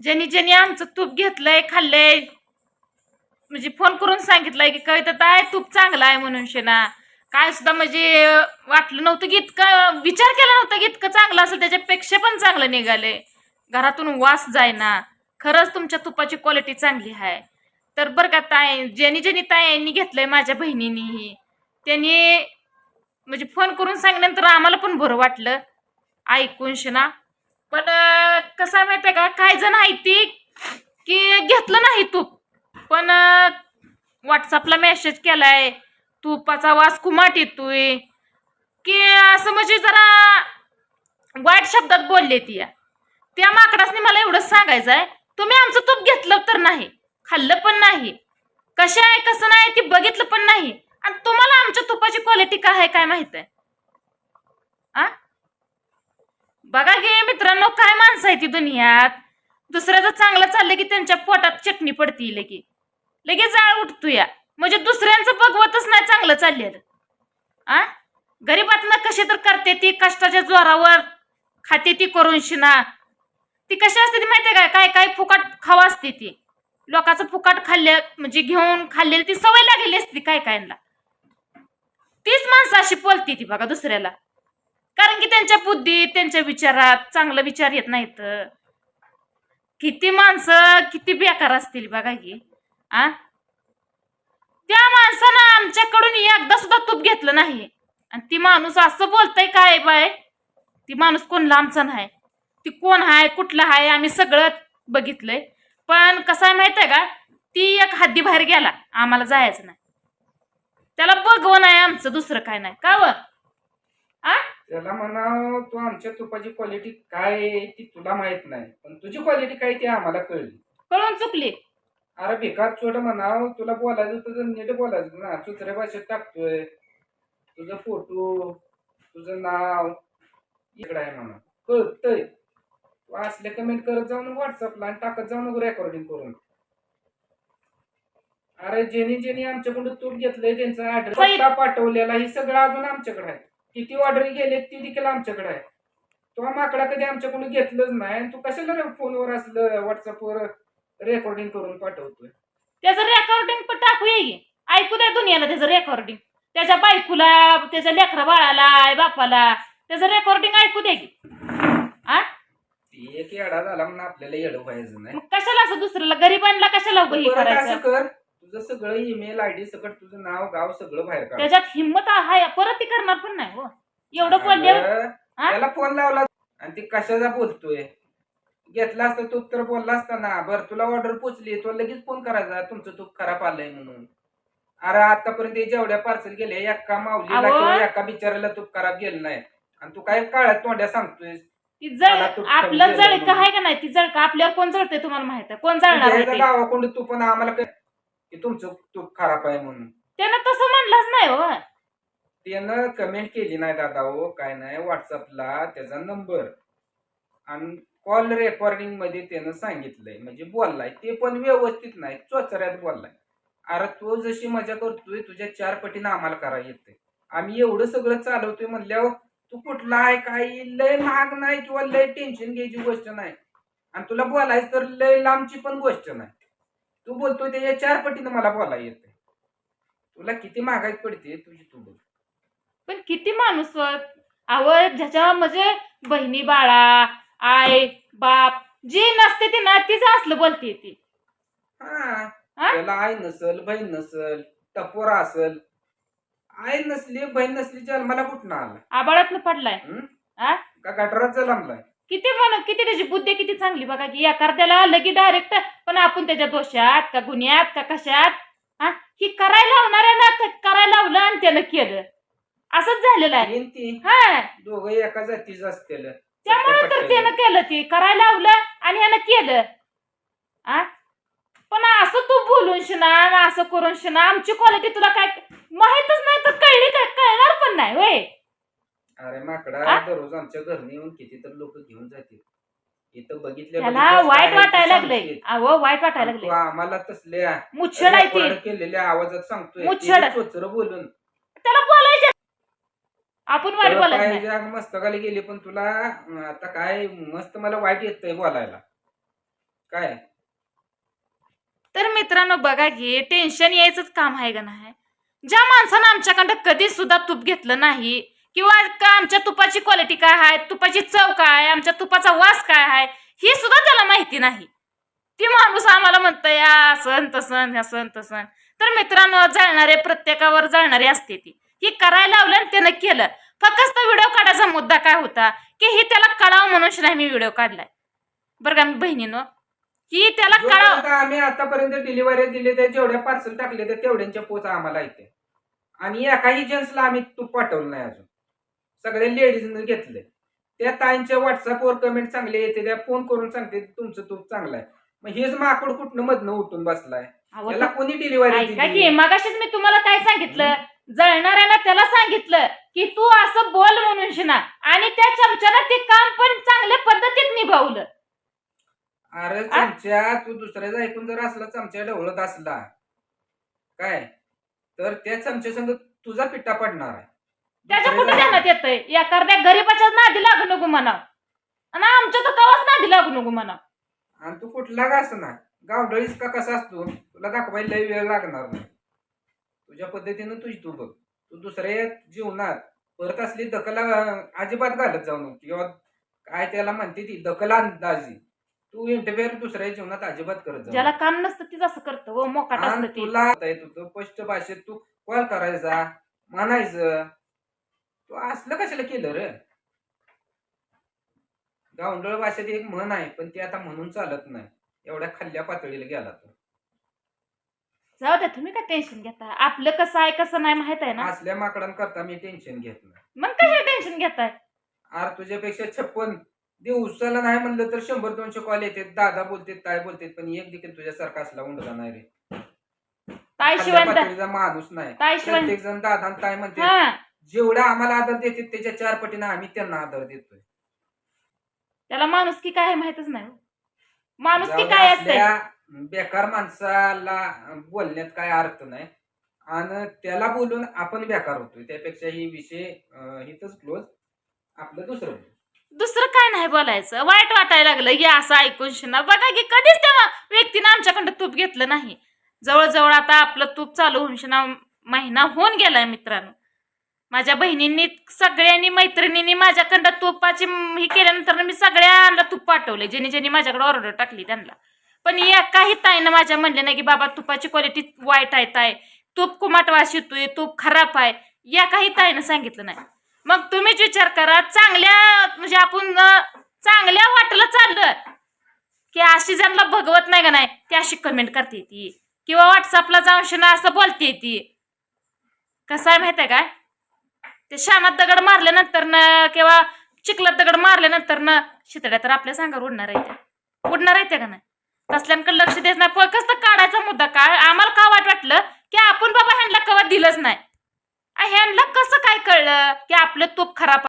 ज्यांनी ज्यांनी आमचं तूप घेतलंय खाल्लंय म्हणजे फोन करून सांगितलंय की कविता ताय तूप चांगलं आहे म्हणून शेना. काय सुद्धा म्हणजे वाटलं नव्हतं की इतकं विचार केला नव्हता की इतकं चांगलं असेल त्याच्यापेक्षा पण चांगलं निघाले घरातून वास जायना. खरंच तुमच्या तुपाची क्वालिटी चांगली आहे. तर बरं का ताई ज्यांनी ज्यांनी ताईंनी घेतलंय माझ्या बहिणीनीही त्यांनी म्हणजे फोन करून सांगल्यानंतर आम्हाला पण बरं वाटलं. ऐकून शेना. पण कसं आहे माहिती आहे का? काय जण आहे ती की घेतलं नाही तूप. पण व्हॉट्सअपला मेसेज केलाय तुपाचा वास कुमाट येतोय. की असं म्हणजे जरा वाईट शब्दात बोलले ती. या त्या माकडासनी मला एवढंच सांगायचं आहे. तुम्ही आमचं तूप घेतलं तर नाही खाल्लं पण नाही. कसं आहे कसं नाही ती बघितलं पण नाही. आणि तुम्हाला आमच्या तुपाची क्वालिटी काय आहे काय माहीत आहे? आ? बघा गे मित्रांनो काय माणसं आहे ती दुनियात दुसऱ्याचं चांगलं चाललं की त्यांच्या पोटात चटणी पडती लगे. लगे जाळ उठतो या म्हणजे दुसऱ्यांचं बघवतच नाही चांगलं चाललेलं. आ? गरीबातनं कशी तर करते ती कष्टाच्या जोरावर. खाते ती करून शिना. ती कशी असते ती माहितीये काय काय काय फुकाट खावा असते ती. लोकांचं फुकाट खाल्ले म्हणजे घेऊन खाल्लेली ती सवय लागलेली असते काय कायला. तीच माणसं अशी बोलते ती बघा दुसऱ्याला. कारण की त्यांच्या बुद्धीत त्यांच्या विचारात चांगला विचार येत नाहीत. किती माणसं किती बेकार असतील बघा की आ? त्या माणसानं आमच्याकडून एकदा सुद्धा तूप घेतलं नाही. आणि ती माणूस असं बोलतय काय बाय? ती माणूस कोण लांबचा नाही. ती कोण आहे कुठलं आहे आम्ही सगळं बघितलंय. पण कसं आहे माहीत आहे का? ती एक हद्दी बाहेर गेला आम्हाला जायचं नाही. त्याला बघवण नाही आमचं दुसरं काय नाही. का व? आ? त्याला म्हणाव तू आमच्या तुपाची क्वालिटी काय आहे ती तुला माहीत नाही पण तुझी क्वालिटी काय ती आम्हाला कळली. कळून चुकली. अरे भिकार छोट म्हणाव तुला बोलायचं होतं तर नीट बोलायचं ना दुसऱ्या भाषेत टाकतोय. तुझा फोटो तुझं नाव इकडं आहे म्हणा. कळतंय. तू असले कमेंट करत जाऊ नको व्हॉट्सअपला आणि टाकत जाऊ नको रेकॉर्डिंग करून. अरे जेनी जेनी आमच्याकडून तूप घेतलंय त्यांचा ऍड्रेस पाठवलेला ही सगळं अजून आमच्याकडे आहे. किती ऑर्डर गेले ती देखील आमच्याकडे आहे. तो हा माकडा कधी आमच्याकडून घेतलंच नाही आणि तू कशाला रे फोनवर असलं व्हॉट्सअपवर रेकॉर्डिंग करून पाठवतोय? त्याचं रेकॉर्डिंग पण टाकू ये की. ऐकू द्या दुनियाला त्याचं रेकॉर्डिंग त्याच्या बायकोला त्याच्या लेकरा बाळाला आई बापाला त्याचं रेकॉर्डिंग ऐकू द्या की. आ? एक येडा झाला म्हणून आपल्याला येडं व्हायचं नाही. मग कशाला असं दुसऱ्याला गरीबांना कशाला उभं हे परत असं करायचं? कर. तुझं सगळं ईमेल आयडी सकट तुझं नाव गाव सगळं बाहेर काढ. त्याच्यात हिंमत आहे परत ती करणार पण नाही हो. एवढं बोलल्यावर अगं, हा? त्याला फोन लावला आणि ती कशाचा बोलतोय? घेतला असता तू तर बोलला असता ना. बरं तुला ऑर्डर पोचली तो लगेच फोन करायचा. तुमचं तूप खराब आलंय म्हणून. अरे आतापर्यंत हे जेवढ्या पार्सल गेले एका माऊलीला अहो. किंवा एका बिचाराला तूप खराब गेलं नाही. आणि तू काय काळ्यात तोंड्या सांगतोय ती जळ मला आपलं समजेल जळक म्हणून. आहे का नाही? ती जळक आपल्यावर कोण जळतंय तुम्हाला माहीत आहे? कोण जळणार आहे ते? गावाकडून तू पण आम्हाला काय की तुमचं तूप खराब आहे म्हणून. त्यानं तसं म्हणलंच नाही हो. त्यानं कमेंट केली नाही दादा हो काय नाही व्हॉट्सअपला त्याचा नंबर आणि कॉल रेकॉर्डिंगमध्ये त्यानं सांगितलंय म्हणजे बोललाय. ते पण व्यवस्थित नाही चोचऱ्यात बोललाय. अरे तो जशी मजा करतोय तुझ्या चार पटीनं आम्हाला करा येते आम्ही एवढं सगळं चालवतोय म्हणल्यावर तू कुठला आहे काही लय महाग नाही किंवा लय टेन्शन घ्यायची गोष्ट नाही. आणि तुला बोलायचं तर लय लांबची पण गोष्ट नाही. तू बोलतोय त्याच्या चार पटीनं मला बोलाय येते तुला किती महागाई पडते तुझी तू बघ पण किती माणूस आवड ज्याच्या म्हणजे बहिणी बाळा आई बाप जी नसते ती ना तीच असलं बोलते ती. हा. हा? त्याला आई नसल बहीण नसल टपोरा असल. आई नसली बहीण नसली जन्माला कुठं आला? आबाळातनं पडलाय. हं? आ? का गटारात जलमलाय किती म्हण किती त्याची बुद्धी किती चांगली. बघा की एखाद्याला लगी डायरेक्ट पण आपण त्याच्या दोषात का गुन्ह्यात का कशात हा? ही करायला लावणाऱ्यानं क- करायला लावलं आणि त्यानं केलं. असंच झालेलं आहे. ती. हा. दोघं एका जातीच असतील. त्यामुळे तर त्यानं केलं ते. करायला लावलं आणि ह्यानं केलं. आ पण असं तू बोलून शिना असं करून शिना आमची क्वालिटी तुला काय माहितच नाही तर कळली काय? कळणार पण नाही होय. अरे? माकडा दररोज आमच्या घरने येऊन किती तर लोक घेऊन जातील. इथं बघितल्या त्याला बघितल्यास वाईट काय वाटायला ते लागलंय. सांगतील. अहो वाईट वाटायला तू लागलंय. आम्हाला तसल्या मुच्छड आहे केलेल्या आवाजात सांगतोय. मुच्छड. चोचर बोलून. त्याला बोलायचे. आपण वाईट तुला बोलायचं नाही पाहिजे अगं मस्तकाला गेली पण तुला अं, आता काय मस्त मला वाईट येतंय बोलायला. काय? तर मित्रांनो बघा की टेन्शन यायचंच काम आहे का नाही? ज्या माणसानं आमच्याकडं कधी सुद्धा तूप घेतलं नाही किंवा का आमच्या तुपाची क्वालिटी काय आहे? तुपाची चव काय आहे? आमच्या तुपाचा वास काय आहे? ही सुद्धा त्याला माहिती नाही. ती माणूस आम्हाला म्हणतं या सण तसन ह्या सण तसन तर मित्रांनो जळणारे प्रत्येकावर जळणारे असते ती. ही करायला लावलं आणि त्यानं केलं. फक्त व्हिडिओ काढायचा मुद्दा काय होता? की ही त्याला कळावं म्हणून नाही मी व्हिडिओ काढलाय. बरं का मी बहिणीनं? की त्याला कळावं आम्ही आतापर्यंत डिलिव्हरी दिले ते जेवढ्या पार्सल टाकले ते तेवढ्यांच्या पोच आम्हाला येते आणि एकाही जेंट्सला आम्ही तूप पाठवलं नाही अजून. सगळे लेडीजने घेतले. त्या ताईंच्या व्हॉट्सअपवर कमेंट चांगले येते त्या फोन करून सांगते तुमचं तूप चांगलं आहे. मग हेच माकड कुठनं मधनं उठून बसलाय. अहो, त्याला कोणी डिलिव्हरी ऐका की दिली मगाशीच मी तुम्हाला काय सांगितलं? जळणाऱ्याला त्याला सांगितलं की तू असं बोल म्हणून शिना. आणि त्या चमच्यानं ते काम पण चांगल्या पद्धतीत निभावलं. अरे चमच्या तू दुसऱ्याचा ऐकून जर असला चमच्या ढवळत असला. काय? तर त्या चमच्या संग तुझा पिट्टा पडणार आहे. त्याच्या कुठे ध्यानात येतंय? एखाद्या गरीबाच्या नादी लागू नको म्हणा. आणि आमच्या तर कवाच नादी लागू नको म्हणा. आणि तू कुठला का ना? गावडळीस का कसा असतो? तुला दाखवायला लय वेळ लागणार नाही. तुझ्या पद्धतीनं तुझी तू बघ. तू दुसऱ्या जीवनात परत असली दखल अजिबात घालत जाऊ नको. किंवा काय त्याला म्हणते ती दखल अंदाजी तू इंटरफेअर दुसऱ्या जीवनात अजिबात करत जाऊ ज्याला काम नसतं तीच असं करतं हो मोकाट आणि असतं ते. तुला आता येत होतं स्पष्ट भाषेत तू कॉल करायचा म्हणायचं तू असलं कशाला केलं रे? गावंडळ भाषेत एक म्हण आहे पण ती आता म्हणून चालत नाही. एवढ्या खाल्ल्या पातळीला गेला तो. जाऊ द्या तुम्ही काय टेन्शन घेता? आपलं कसं आहे कसं नाही माहीत आहे ना? असल्या माकडांकरता मी टेन्शन घेत नाही. मग कशा टेन्शन घेताय? आर तुझ्यापेक्षा छप्पन दिवसाला नाही म्हणलं तर शंभर दोनशे कॉल येते दादा बोलते काय बोलते पण एक देखील तुझ्यासारखा असला उंडला नाही रे. ताई खाल्ल्या शिवाय पातळीचा माणूस नाही. ताई शिवाय प्रत्येक जण दादा आणि ताई म्हणते हा. जेवढा आम्हाला आदर देते त्याच्या चार पटीनं आम्ही त्यांना आदर देतोय. त्याला माणूस की काय आहे माहितच नाही हो. माणूस की काय असते असल्या बेकार माणसाला बोलण्यात काय अर्थ नाही. आणि त्याला बोलून आपण बेकार होतोय. त्यापेक्षा ही विषय अं, इथंच क्लोज आपलं दुसरं. दुसरं काय नाही बोलायचं. वाईट वाटायला लागलं. की असं ऐकून शिना. बघा की कधीच त्या व्यक्तीनं आमच्याकडं तूप घेतलं नाही. जवळजवळ आता आपलं तूप चालू होऊन शिना महिना होऊन गेलाय मित्रांनो. माझ्या बहिणींनी सगळ्यांनी मैत्रिणींनी माझ्याकडं तुपाची हे केल्यानंतर मी सगळ्यांना तूप पाठवले ज्यांनी ज्यांनी माझ्याकडे ऑर्डर टाकली त्यांना. पण एकाही ताईनं माझ्या म्हणले नाही की बाबा तुपाची क्वालिटी वाईट आहे ताय तूप कुमाट वास येतोय तूप खराब आहे. या काही ताईनं सांगितलं नाही. मग तुम्हीच विचार करा चांगल्या म्हणजे आपण चांगल्या वाटलं चाललं की अशी ज्यांना भगवत नाही का नाही ती अशी कमेंट करते ती. किंवा व्हॉट्सअपला जाऊन असं बोलते ती. कसं आहे माहिती आहे काय? ते शानात दगड मारल्यानंतर न किंवा चिखलात दगड मारल्यानंतर न शितड्या तर आपल्या सांगावर उडणार आहे त्या. उडणार आहे त्या का नाही? तसल्यांकडे लक्ष देत नाही. फक्त काढायचा मुद्दा? काय? आम्हाला का वाट वाटलं की आपण बाबा ह्यांना कवा दिलंच नाही? ह्यांना कसं काय कळलं की आपलं तूप खराब